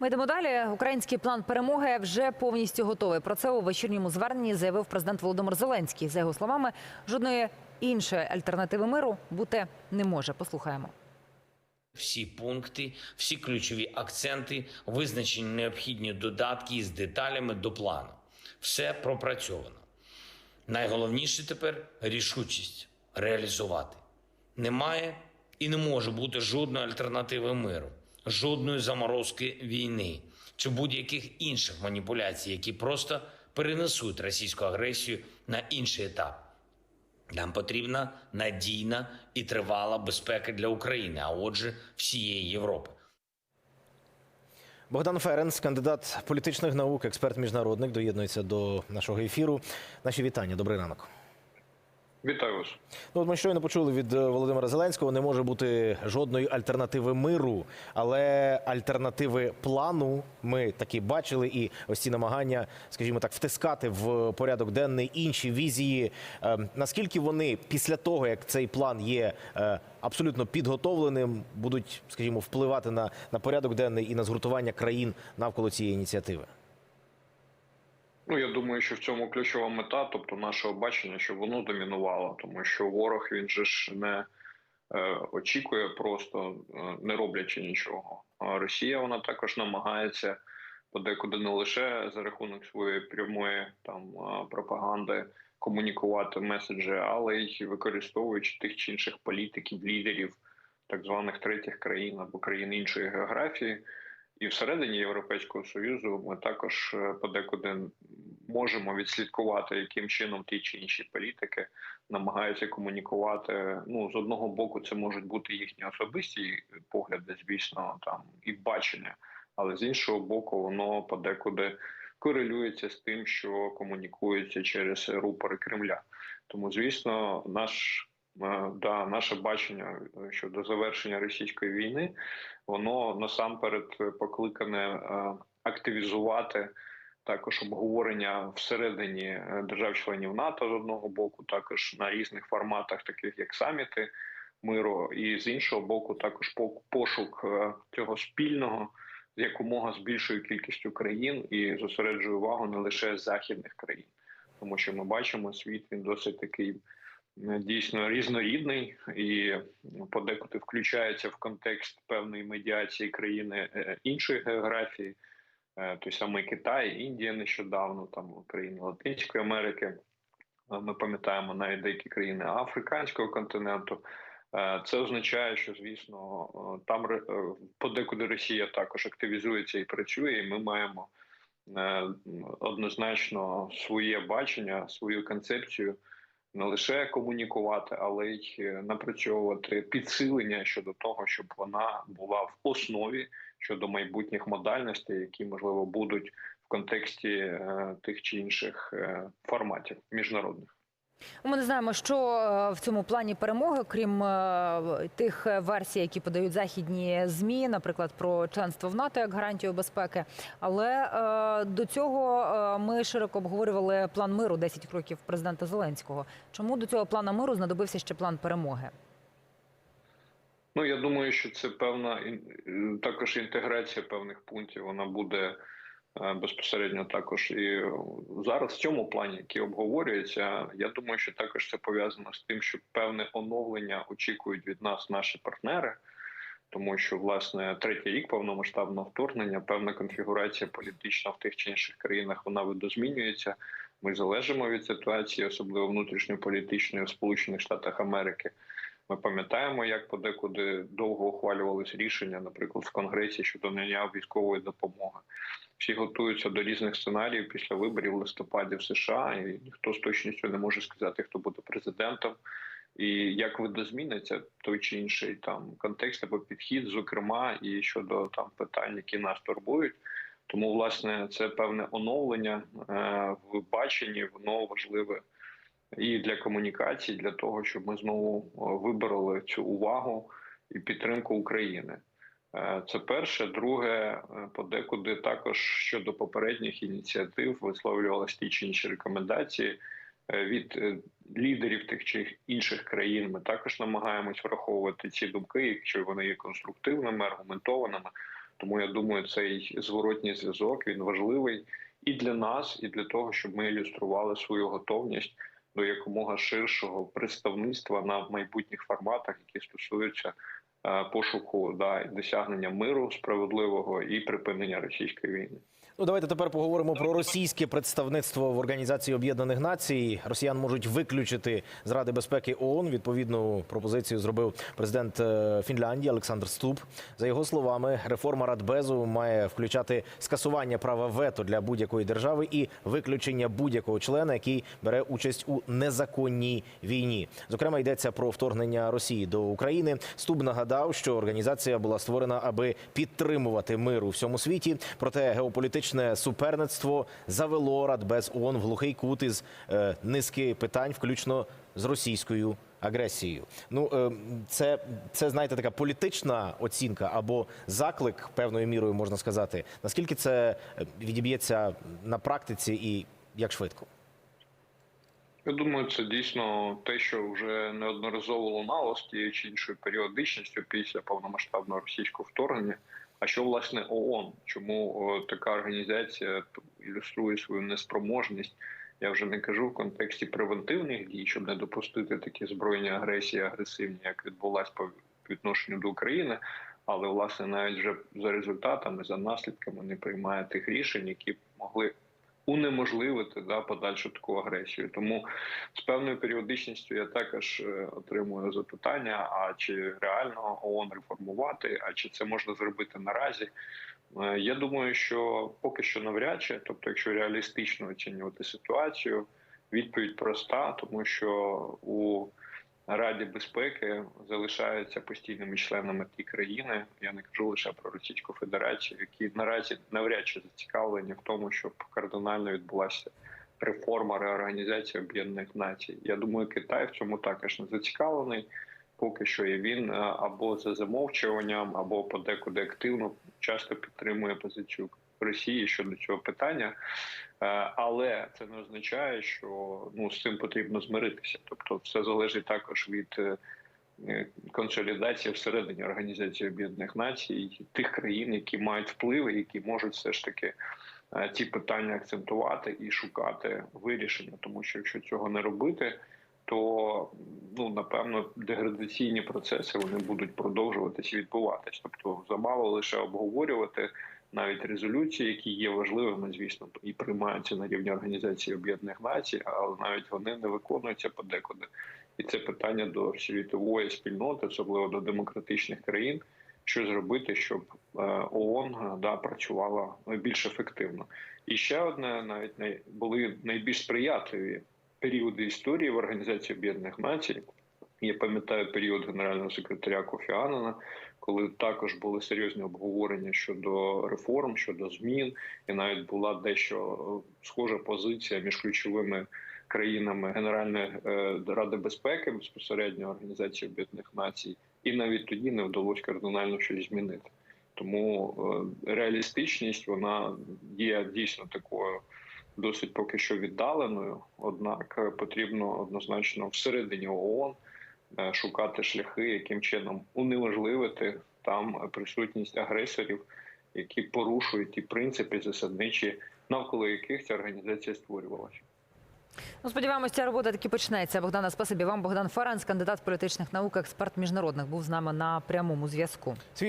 Ми йдемо далі. Український план перемоги вже повністю готовий. Про це у вечірньому зверненні заявив президент Володимир Зеленський. За його словами, жодної іншої альтернативи миру бути не може. Послухаємо. Всі пункти, всі ключові акценти, визначені необхідні додатки з деталями до плану. Все пропрацьовано. Найголовніше тепер рішучість реалізувати. Немає і не може бути жодної альтернативи миру, жодної заморозки війни чи будь-яких інших маніпуляцій, які просто перенесуть російську агресію на інший етап. Нам потрібна надійна і тривала безпека для України, а отже, всієї Європи. Богдан Ференц, кандидат політичних наук, експерт міжнародник, доєднується до нашого ефіру. Наші вітання. Добрий ранок. Вітаю вас. Ну, от ми щойно почули від е, Володимира Зеленського. Не може бути жодної альтернативи миру, але альтернативи плану ми таки бачили. І ось ці намагання, скажімо так, втискати в порядок денний інші візії. Е, наскільки вони після того, як цей план є е, абсолютно підготовленим, будуть, скажімо, впливати на, на порядок денний і на згуртування країн навколо цієї ініціативи? Ну я думаю, що в цьому ключова мета, тобто нашого бачення, щоб воно домінувало, тому що ворог він же ж не е, очікує, просто е, не роблячи нічого. А Росія вона також намагається подекуди не лише за рахунок своєї прямої там е, пропаганди комунікувати меседжі, але й використовуючи тих чи інших політиків, лідерів так званих третіх країн або країн іншої географії. І всередині Європейського союзу ми також е, подекуди можемо відслідкувати, яким чином ті чи інші політики намагаються комунікувати. Ну з одного боку, це можуть бути їхні особисті погляди, звісно, там і бачення, але з іншого боку, воно подекуди корелюється з тим, що комунікується через рупори Кремля. Тому, звісно, наш да, наше бачення е, щодо завершення російської війни, воно насамперед покликане е, активізувати також обговорення всередині е, держав-членів НАТО з одного боку, також на різних форматах, таких як саміти миру, і з іншого боку, також по- пошук е, цього спільного з якомога з більшою кількістю країн і зосереджує увагу не лише західних країн, тому що ми бачимо світ він досить такий е, дійсно різнорідний і подекуди включається в контекст певної медіації країни е, іншої географії. Е, той самий Китай, Індія нещодавно, там країни Латинської Америки. Е, Ми пам'ятаємо навіть деякі країни Африканського континенту. Е, Це означає, що звісно е, там е, подекуди Росія також активізується і працює, і ми маємо е, однозначно своє бачення, свою концепцію не лише комунікувати, але й е, напрацьовувати підсилення щодо того, щоб вона була в основі щодо майбутніх модальностей, які можливо будуть в контексті е, тих чи інших е, форматів міжнародних. Ми не знаємо, що е, в цьому плані перемоги, крім е, тих е, версій, які подають західні змі, наприклад, про членство в НАТО як гарантію безпеки. Але до цього ми широко обговорювали план миру 10 кроків президента Зеленського. Чому до цього плану миру знадобився ще план перемоги? Ну я думаю, що це певна також інтеграція певних пунктів. Вона буде безпосередньо також і е, зараз в цьому плані, який обговорюється. Я думаю, що також це пов'язано з тим, що певне оновлення очікують від нас наші партнери. Тому що власне третій рік повномасштабного вторгнення, певна конфігурація політична в тих чи інших країнах вона видозмінюється. Ми залежимо від ситуації, особливо внутрішньополітичної в Сполучених Штатах Америки. Ми пам'ятаємо, як подекуди довго ухвалювалися рішення, наприклад, в Конгресі щодо надання військової допомоги. Всі готуються до різних сценаріїв після виборів в листопаді в США, і ніхто з точністю не може сказати, хто буде президентом. І як видозміниться той чи інший там контекст або підхід, зокрема, і щодо там питань, які нас турбують. Тому, власне, це певне оновлення е, в баченні, воно важливе і для комунікації, для того, щоб ми знову е, вибороли цю увагу і підтримку України. Е, Це перше. Друге, е, подекуди також щодо попередніх ініціатив висловлювалися ті чи інші рекомендації е, від лідерів тих чи інших країн. Ми також намагаємось враховувати ці думки, якщо вони є конструктивними, аргументованими. Тому я думаю, цей зворотній зв'язок він важливий і для нас, і для того, щоб ми ілюстрували свою готовність до якомога ширшого представництва на майбутніх форматах, які стосуються пошуку да, досягнення миру справедливого і припинення російської війни. Ну, давайте тепер поговоримо про російське представництво в Організації Об'єднаних Націй. Росіян можуть виключити з Ради безпеки ООН. Відповідну пропозицію зробив президент е, Фінляндії Олександр Ступ. За його словами, реформа Радбезу має включати скасування права вето для будь-якої держави і виключення будь-якого члена, який бере участь у незаконній війні. Зокрема, йдеться про вторгнення Росії до України. Ступ нагадав, що організація була створена, аби підтримувати мир у всьому світі. Проте геополітичне суперництво завело Радбез ООН в глухий кут із е, низки питань, включно з російською агресією. Ну е, це, це знаєте, така політична оцінка або заклик певною мірою можна сказати. Наскільки це е, відіб'ється на практиці і як швидко? Я думаю, це дійсно те, що вже неодноразово лунало з тією чи іншою періодичністю після повномасштабного російського вторгнення. А що власне ООН? Чому така організація ілюструє свою неспроможність? Я вже не кажу в контексті превентивних дій, щоб не допустити такі збройні агресії, агресивні, як відбулась по відношенню до України, але власне навіть вже за результатами, за наслідками не приймає тих рішень, які могли унеможливити да, подальшу таку агресію. Тому з певною періодичністю я також е, отримую запитання: а чи реально ООН реформувати, а чи це можна зробити наразі? Е, Я думаю, що поки що навряд чи, тобто, якщо реалістично оцінювати ситуацію, відповідь проста, тому що у Раді безпеки залишаються постійними членами ті країни. Я не кажу лише про Російську Федерацію, які наразі навряд чи зацікавлені в тому, щоб кардинально відбулася реформа реорганізації Об'єднаних Націй. Я думаю, Китай в цьому також не зацікавлений. Поки що і він е, або за замовчуванням, або подекуди активно часто підтримує позицію Росії щодо цього питання. Е, Але це не означає, що ну з цим потрібно змиритися. Тобто, все залежить також від е, консолідації всередині Організації Об'єднаних Націй тих країн, які мають впливи, які можуть все ж таки е, ці питання акцентувати і шукати вирішення. Тому що якщо цього не робити, то ну напевно деградаційні процеси вони будуть продовжуватись і відбуватись. Тобто, замало лише обговорювати навіть резолюції, які є важливими, звісно, і приймаються на рівні Організації Об'єднаних Націй, але навіть вони не виконуються подекуди. І це питання до світової спільноти, особливо до демократичних країн, що зробити, щоб е, ООН е, да працювала більш ефективно. І ще одне, навіть були найбільш сприятливі періоди історії в Організації Об'єднаних Націй. Я пам'ятаю період генерального секретаря Кофі Аннана, коли також були серйозні обговорення щодо реформ, щодо змін, і навіть була дещо е, схожа позиція між ключовими країнами Генеральної е, Ради безпеки безпосередньо Організації Об'єднаних Націй, і навіть тоді не вдалося кардинально щось змінити. Тому е, реалістичність вона є дійсно такою досить поки що віддаленою однак потрібно однозначно всередині ООН шукати шляхи, яким чином унеможливити там присутність агресорів, які порушують ті принципи засадничі, навколо яких ця організація створювалася. Ну, сподіваємось, ця робота таки почнеться. Богдана, спасибі вам. Богдан Фаранс, кандидат політичних наук, експерт міжнародних, був з нами на прямому зв'язку.